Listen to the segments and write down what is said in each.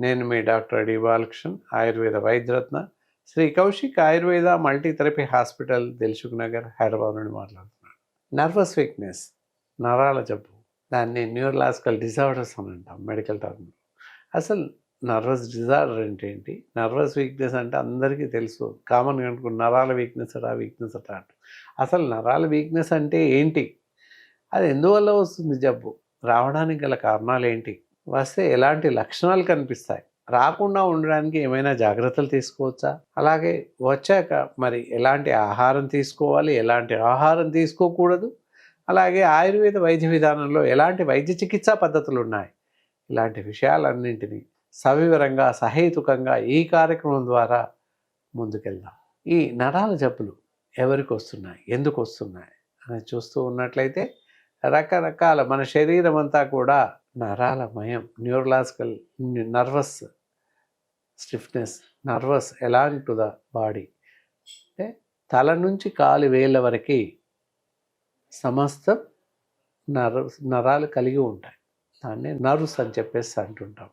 నేను మీ doctor D Balakrishnan Ayurveda వైద్యరత్న Shri Kaushik Ayurveda multitherapy hospital Dilsukh Nagar Hyderabad నుండి మాట్లాడుతున్నాను. నర్వస్ వీక్నెస్ నరాల జబ్బు దాన్ని న్యూరలాజికల్ డిజార్డర్స్ అని అంటాం మెడికల్ టర్మ్. అసలు నర్వస్ డిజార్డర్ అంటే ఏంటి? నర్వస్ వీక్నెస్ అంటే అందరికీ తెలుసు కామన్గా అనుకున్న నరాల వీక్నెస్ అట వీక్నెస్ అట అంట అసలు నరాల వీక్నెస్ అంటే ఏంటి? అది ఎందువల్ల వస్తుంది జబ్బు? రావడానికి గల కారణాలు ఏంటి? వస్తే ఎలాంటి లక్షణాలు కనిపిస్తాయి? రాకుండా ఉండడానికి ఏమైనా జాగ్రత్తలు తీసుకోవచ్చా? అలాగే వచ్చాక మరి ఎలాంటి ఆహారం తీసుకోవాలి? ఎలాంటి ఆహారం తీసుకోకూడదు? అలాగే ఆయుర్వేద వైద్య విధానంలో ఎలాంటి వైద్య చికిత్సా పద్ధతులు ఉన్నాయి ఇలాంటి విషయాలన్నింటినీ సవివరంగా సహేతుకంగా ఈ కార్యక్రమం ద్వారా ముందుకెళ్దాం. ఈ నరాల జబ్బులు ఎవరికి వస్తున్నాయి? ఎందుకు వస్తున్నాయి? అని చూస్తూ ఉన్నట్లయితే రకరకాల మన శరీరం అంతా కూడా నరాలమయం neurological nervous stiffness nervous along to the body. అంటే తల నుంచి కాలు వేళ్ళ వరకు సమస్తం నర నరాలు కలిగి ఉంటాయి. దాన్ని నర్వ్స్ అని చెప్పేసి అంటుంటాం.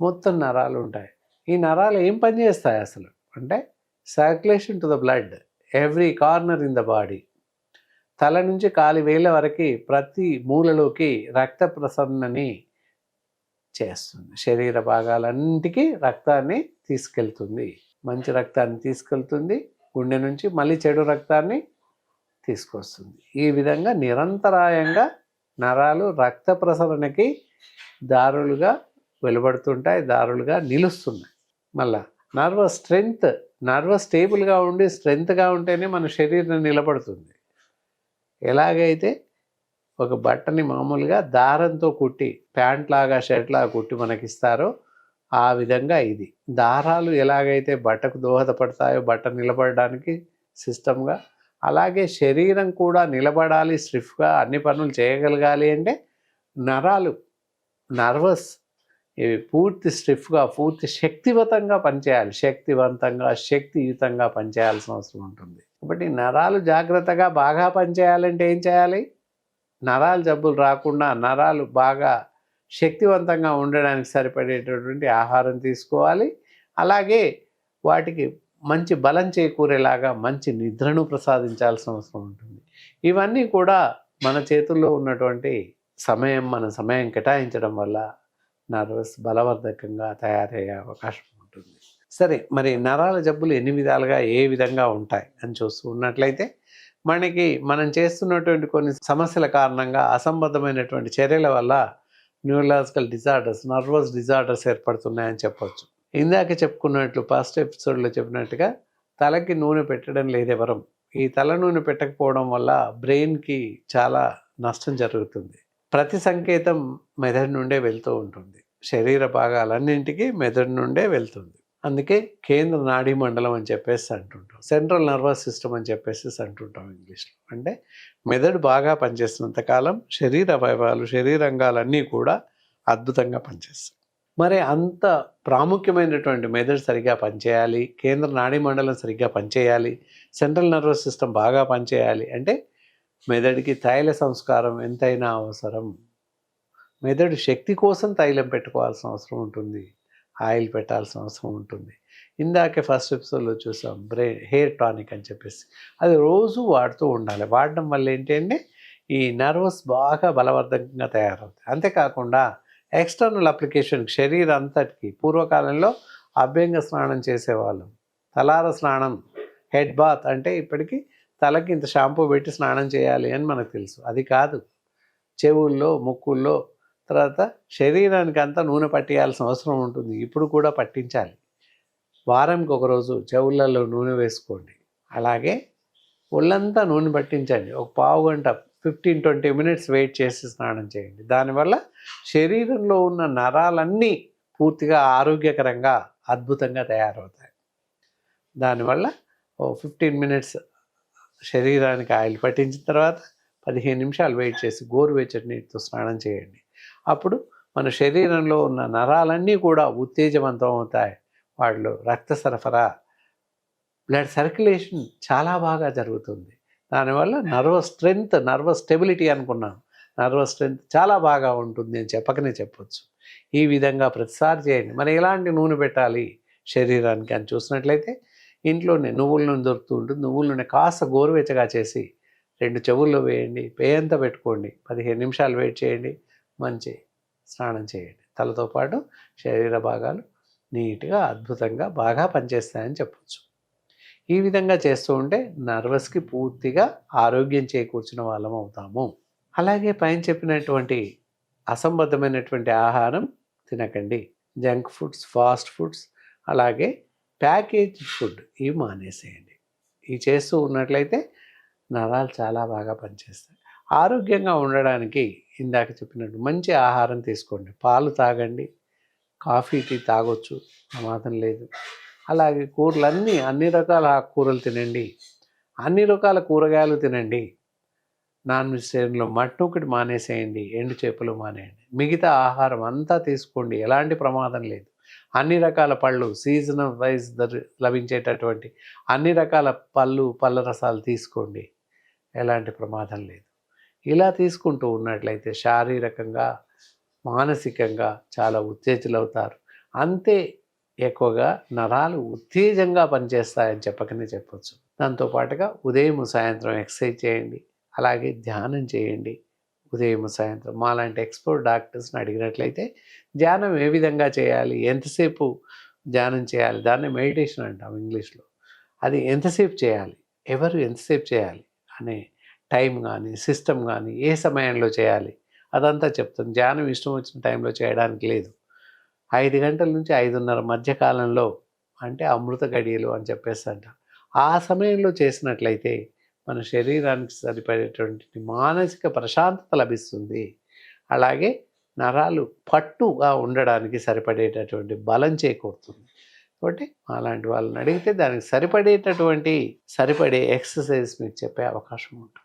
మొత్తం నరాలు ఉంటాయి. ఈ నరాలు ఏం పనిచేస్తాయి అసలు? అంటే circulation to the blood. Every corner in the body. తల నుంచి కాలి వేల వరకు ప్రతి మూలలోకి రక్త ప్రసరణని చేస్తుంది. శరీర భాగాలన్నింటికి రక్తాన్ని తీసుకెళ్తుంది. మంచి రక్తాన్ని తీసుకెళ్తుంది. గుండె నుంచి మళ్ళీ చెడు రక్తాన్ని తీసుకొస్తుంది. ఈ విధంగా నిరంతరాయంగా నరాలు రక్త ప్రసరణకి దారులుగా వెలువడుతుంటాయి దారులుగా నిలుస్తున్నాయి. మళ్ళా నర్వస్ స్ట్రెంగ్త్ నర్వస్ స్టేబుల్గా ఉండి స్ట్రెంగ్త్గా ఉంటేనే మన శరీరం నిలబడుతుంది. ఎలాగైతే ఒక బట్టని మామూలుగా దారంతో కుట్టి ప్యాంట్ లాగా షర్ట్ లాగా కుట్టి మనకిస్తారో ఆ విధంగా ఇది. దారాలు ఎలాగైతే బట్టకు దోహదపడతాయో బట్ట నిలబడడానికి సిస్టమ్గా అలాగే శరీరం కూడా నిలబడాలి స్ట్రిఫ్గా అన్ని పనులు చేయగలగాలి అంటే నరాలు నర్వస్ ఇవి పూర్తి స్ట్రిఫ్గా పూర్తి శక్తివంతంగా పనిచేయాలి. శక్తివంతంగా శక్తియుతంగా పనిచేయాల్సిన అవసరం ఉంటుంది. కాబట్టి నరాలు జాగ్రత్తగా బాగా పనిచేయాలంటే ఏం చేయాలి? నరాలు జబ్బులు రాకుండా నరాలు బాగా శక్తివంతంగా ఉండడానికి సరిపడేటటువంటి ఆహారం తీసుకోవాలి. అలాగే వాటికి మంచి బలం చేకూరేలాగా మంచి నిద్రను ప్రసాదించాల్సిన అవసరం ఉంటుంది. ఇవన్నీ కూడా మన చేతుల్లో ఉన్నటువంటి సమయం మన సమయం కేటాయించడం వల్ల నర్వస్ బలవర్ధకంగా తయారయ్యే అవకాశం సరే మరి నరాల జబ్బులు ఎన్ని విధాలుగా ఏ విధంగా ఉంటాయి అని చూస్తూ ఉన్నట్లయితే మనకి మనం చేస్తున్నటువంటి కొన్ని సమస్యల కారణంగా అసంబద్ధమైనటువంటి చర్యల వల్ల న్యూరలాజికల్ డిజార్డర్స్ నర్వస్ డిజార్డర్స్ ఏర్పడుతున్నాయని చెప్పవచ్చు ఇందాక చెప్పుకున్నట్లు ఫస్ట్ ఎపిసోడ్లో చెప్పినట్టుగా తలకి నూనె పెట్టడం లేదెవరం. ఈ తల నూనె పెట్టకపోవడం వల్ల బ్రెయిన్కి చాలా నష్టం జరుగుతుంది. ప్రతి సంకేతం మెదడు నుండే వెళ్తూ ఉంటుంది. శరీర భాగాలన్నింటికి మెదడు నుండే వెళ్తుంది. అందుకే కేంద్ర నాడీ మండలం అని చెప్పేసి అంటుంటాం. సెంట్రల్ నర్వస్ సిస్టమ్ అని చెప్పేసి అంటుంటాం ఇంగ్లీష్లో. అంటే మెదడు బాగా పనిచేసినంత కాలం శరీర అవయవాలు శరీరంగాలన్నీ కూడా అద్భుతంగా పనిచేస్తాయి. మరి అంత ప్రాముఖ్యమైనటువంటి మెదడు సరిగ్గా పనిచేయాలి కేంద్ర నాడీ మండలం సరిగ్గా పనిచేయాలి సెంట్రల్ నర్వస్ సిస్టమ్ బాగా పనిచేయాలి అంటే మెదడుకి తైల సంస్కారం ఎంతైనా అవసరం. మెదడు శక్తి కోసం తైలం పెట్టుకోవాల్సిన అవసరం ఉంటుంది. ఆయిల్ పెట్టాల్సిన అవసరం ఉంటుంది. ఇందాకే ఫస్ట్ ఎపిసోడ్లో చూసాం బ్రే హెయిర్ టానిక్ అని చెప్పేసి. అది రోజు వాడుతూ ఉండాలి. వాడడం వల్ల ఏంటంటే ఈ నర్వస్ బాగా బలవర్ధకంగా తయారవుతాయి. అంతేకాకుండా ఎక్స్టర్నల్ అప్లికేషన్ శరీరం అంతటికి పూర్వకాలంలో అభ్యంగ స్నానం చేసేవాళ్ళం. తలార స్నానం హెడ్ బాత్ అంటే ఇప్పటికీ తలకి ఇంత షాంపూ పెట్టి స్నానం చేయాలి అని మనకు తెలుసు. అది కాదు. చెవుల్లో ముక్కుల్లో తర్వాత శరీరానికి అంతా నూనె పట్టేయాల్సిన అవసరం ఉంటుంది. ఇప్పుడు కూడా పట్టించాలి. వారంకి ఒకరోజు చెవులలో నూనె వేసుకోండి. అలాగే ఒళ్ళంతా నూనె పట్టించండి. ఒక పావు గంట ఫిఫ్టీన్ ట్వంటీ మినిట్స్ వెయిట్ చేసి స్నానం చేయండి. దానివల్ల శరీరంలో ఉన్న నరాలన్నీ పూర్తిగా ఆరోగ్యకరంగా అద్భుతంగా తయారవుతాయి. దానివల్ల ఓ ఫిఫ్టీన్ మినిట్స్ శరీరానికి ఆయిల్ పట్టించిన తర్వాత పదిహేను నిమిషాలు వెయిట్ చేసి గోరువెచ్చటి నీటితో స్నానం చేయండి. అప్పుడు మన శరీరంలో ఉన్న నరాలన్నీ కూడా ఉత్తేజవంతం అవుతాయి. వాళ్ళు రక్త సరఫరా బ్లడ్ సర్క్యులేషన్ చాలా బాగా జరుగుతుంది. దానివల్ల నర్వస్ స్ట్రెంగ్త్ నర్వస్ స్టెబిలిటీ అనుకున్నాం. నర్వస్ స్ట్రెంగ్త్ చాలా బాగా ఉంటుంది అని చెప్పకనే చెప్పొచ్చు. ఈ విధంగా ప్రతిసారి చేయండి. మరి ఎలాంటి నూనె పెట్టాలి శరీరానికి అని చూసినట్లయితే ఇంట్లోనే నువ్వుల నూనె దొరుకుతూ ఉంటుంది. నువ్వుల నూనె కాస్త గోరువెచ్చగా చేసి రెండు చెవుల్లో వేయండి. పేయంతా పెట్టుకోండి. పదిహేను నిమిషాలు వెయిట్ చేయండి. మంచి స్నానం చేయండి. తలతో పాటు శరీర భాగాలు నీట్గా అద్భుతంగా బాగా పనిచేస్తాయని చెప్పచ్చు. ఈ విధంగా చేస్తూ ఉంటే నర్వస్కి పూర్తిగా ఆరోగ్యం చేకూర్చిన వాళ్ళం అవుతాము. అలాగే పైన చెప్పినటువంటి అసంబద్ధమైనటువంటి ఆహారం తినకండి. జంక్ ఫుడ్స్ ఫాస్ట్ ఫుడ్స్ అలాగే ప్యాకేజ్ ఫుడ్ ఇవి మానేసేయండి. ఇవి చేస్తూ ఉన్నట్లయితే నరాలు చాలా బాగా పనిచేస్తాయి. ఆరోగ్యంగా ఉండడానికి ఇందాక చెప్పినట్టు మంచి ఆహారం తీసుకోండి. పాలు తాగండి. కాఫీ టీ తాగొచ్చు. ప్రమాదం లేదు. అలాగే కూరలన్నీ అన్ని రకాల ఆకుకూరలు తినండి. అన్ని రకాల కూరగాయలు తినండి. నాన్ వెజిటేరియన్లో మట్టు ఒకటి మానేసేయండి. ఎండు చేపలు మానేయండి. మిగతా ఆహారం అంతా తీసుకోండి. ఎలాంటి ప్రమాదం లేదు. అన్ని రకాల పళ్ళు సీజనల్ వైజ్ లభించేటటువంటి అన్ని రకాల పళ్ళు పళ్ళ రసాలు తీసుకోండి. ఎలాంటి ప్రమాదం లేదు. ఇలా తీసుకుంటూ ఉన్నట్లయితే శారీరకంగా మానసికంగా చాలా ఉత్తేజలవుతారు. అంతే ఎక్కువగా నరాలు ఉత్తేజంగా పనిచేస్తాయని చెప్పకనే చెప్పొచ్చు. దాంతోపాటుగా ఉదయం సాయంత్రం ఎక్సర్సైజ్ చేయండి. అలాగే ధ్యానం చేయండి. ఉదయం సాయంత్రం మాలాంటి ఎక్స్పర్ట్ డాక్టర్స్ని అడిగినట్లయితే ధ్యానం ఏ విధంగా చేయాలి? ఎంతసేపు ధ్యానం చేయాలి? దాన్ని మెడిటేషన్ అంటాం ఇంగ్లీష్లో. అది ఎంతసేపు చేయాలి? ఎవరు ఎంతసేపు చేయాలి? అనే టైం కానీ సిస్టమ్ కానీ ఏ సమయంలో చేయాలి? అదంతా చెప్తాం ధ్యానం ఇష్టం వచ్చిన టైంలో చేయడానికి లేదు. ఐదు గంటల నుంచి ఐదున్నర మధ్య కాలంలో అంటే అమృత గడియలు అని చెప్పేసి అంటారు ఆ సమయంలో చేసినట్లయితే మన శరీరానికి సరిపడేటువంటి మానసిక ప్రశాంతత లభిస్తుంది. అలాగే నరాలు పట్టుగా ఉండడానికి సరిపడేటటువంటి బలం చేకూరుతుంది. కాబట్టి అలాంటి వాళ్ళని అడిగితే దానికి సరిపడేటటువంటి సరిపడే ఎక్సర్సైజ్ మీకు చెప్పే అవకాశం ఉంటుంది.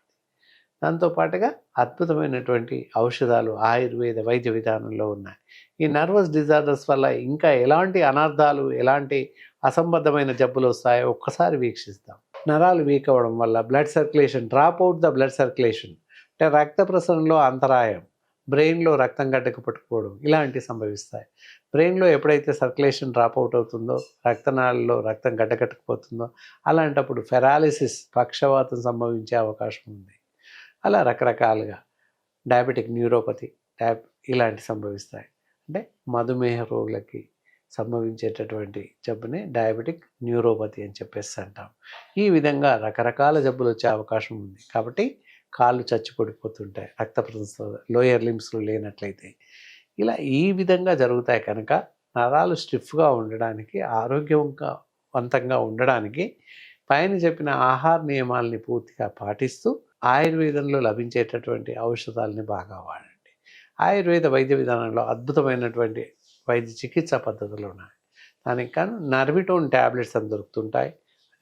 దాంతోపాటుగా అద్భుతమైనటువంటి ఔషధాలు ఆయుర్వేద వైద్య విధానంలో ఉన్నాయి. ఈ నర్వస్ డిజార్డర్స్ వల్ల ఇంకా ఎలాంటి అనర్థాలు ఎలాంటి అసంబద్ధమైన జబ్బులు వస్తాయో ఒక్కసారి వీక్షిస్తాం. నరాలు వీక్ అవ్వడం వల్ల blood circulation drop out the blood circulation అంటే రక్త ప్రసరణలో అంతరాయం బ్రెయిన్లో రక్తం గడ్డకు పట్టుకోవడం ఇలాంటివి సంభవిస్తాయి. బ్రెయిన్లో ఎప్పుడైతే సర్క్యులేషన్ డ్రాప్ అవుట్ అవుతుందో రక్తనాళాల్లో రక్తం గడ్డకట్టుకుపోతుందో అలాంటప్పుడు ఫెరాలిసిస్ పక్షవాతం సంభవించే అవకాశం ఉంది. అలా రకరకాలుగా డయాబెటిక్ న్యూరోపతి డయాబ్ ఇలాంటి సంభవిస్తాయి. అంటే మధుమేహ రోగులకి సంభవించేటటువంటి జబ్బుని డయాబెటిక్ న్యూరోపతి అని చెప్పేసి అంటాం. ఈ విధంగా రకరకాల జబ్బులు వచ్చే అవకాశం ఉంది. కాబట్టి కాళ్ళు చచ్చిపడిపోతుంటాయి రక్త రక్త లోయర్ లిమ్స్లో లేనట్లయితే. ఇలా ఈ విధంగా జరుగుతాయి కనుక నరాలు స్టిఫ్గా ఉండడానికి ఆరోగ్యవంతంగా ఉండడానికి పైన చెప్పిన ఆహార నియమాల్ని పూర్తిగా పాటిస్తూ ఆయుర్వేదంలో లభించేటటువంటి ఔషధాలని బాగా వాడండి. ఆయుర్వేద వైద్య విధానంలో అద్భుతమైనటువంటి వైద్య చికిత్స పద్ధతులు ఉన్నాయి. దానికి కానీ నర్విటోన్ ట్యాబ్లెట్స్ అని దొరుకుతుంటాయి.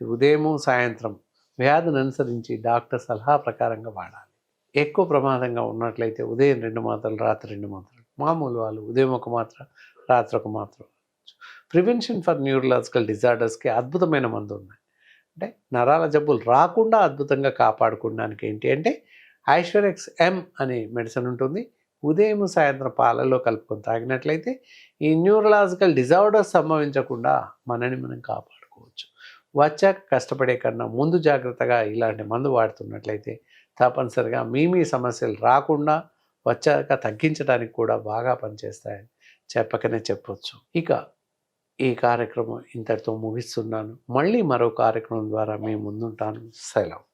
అది ఉదయము సాయంత్రం వ్యాధిని అనుసరించి డాక్టర్ సలహా ప్రకారంగా వాడాలి. ఎక్కువ ప్రమాదంగా ఉన్నట్లయితే ఉదయం రెండు మాత్రలు రాత్రి రెండు మాత్రలు. మామూలు వాళ్ళు ఉదయం ఒక మాత్ర రాత్రి ఒక మాత్ర. ప్రివెన్షన్ ఫర్ న్యూరలాజికల్ డిజార్డర్స్కి అద్భుతమైన మందు ఉన్నాయి అంటే నరాల జబ్బులు రాకుండా అద్భుతంగా కాపాడుకోవడానికి ఏంటి అంటే ఐశ్వర్యక్స్ ఎం అనే మెడిసిన్ ఉంటుంది. ఉదయం సాయంత్రం పాలల్లో కలుపుకొని తాగినట్లయితే ఈ న్యూరలాజికల్ డిజార్డర్స్ సంభవించకుండా మనని మనం కాపాడుకోవచ్చు. వచ్చాక కష్టపడే కన్నా ముందు జాగ్రత్తగా ఇలాంటి మందు వాడుతున్నట్లయితే తప్పనిసరిగా మీ మీ సమస్యలు రాకుండా వచ్చాక తగ్గించడానికి కూడా బాగా పనిచేస్తాయని చెప్పకనే చెప్పొచ్చు. ఇక ఈ కార్యక్రమం ఇంతటితో ముగిస్తున్నాను. మళ్ళీ మరో కార్యక్రమం ద్వారా మేము ముందుంటాను. సెలవు.